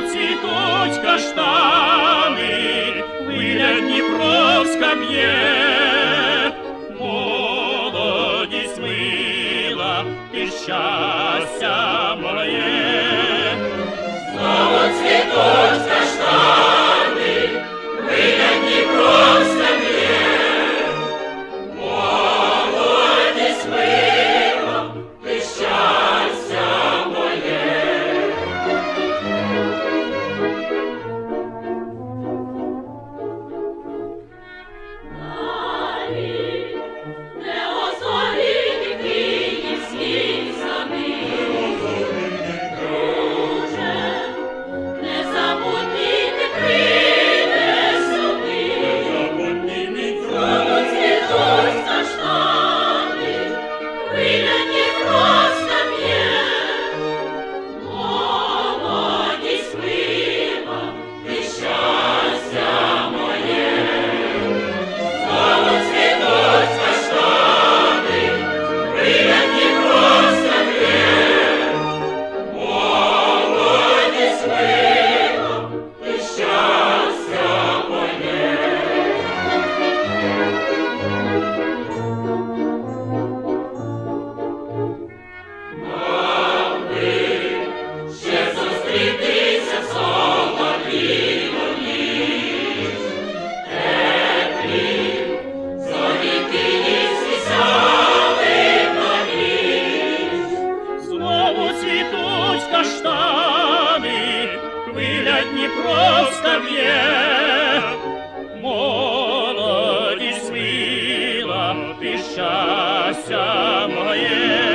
цвітуть каштани, виля Дніпровська б'є, молодість мила і щастя моє. Золоцвіт цвітуть каштани, не просто встав'є, молодість свіла, ти щастя моє.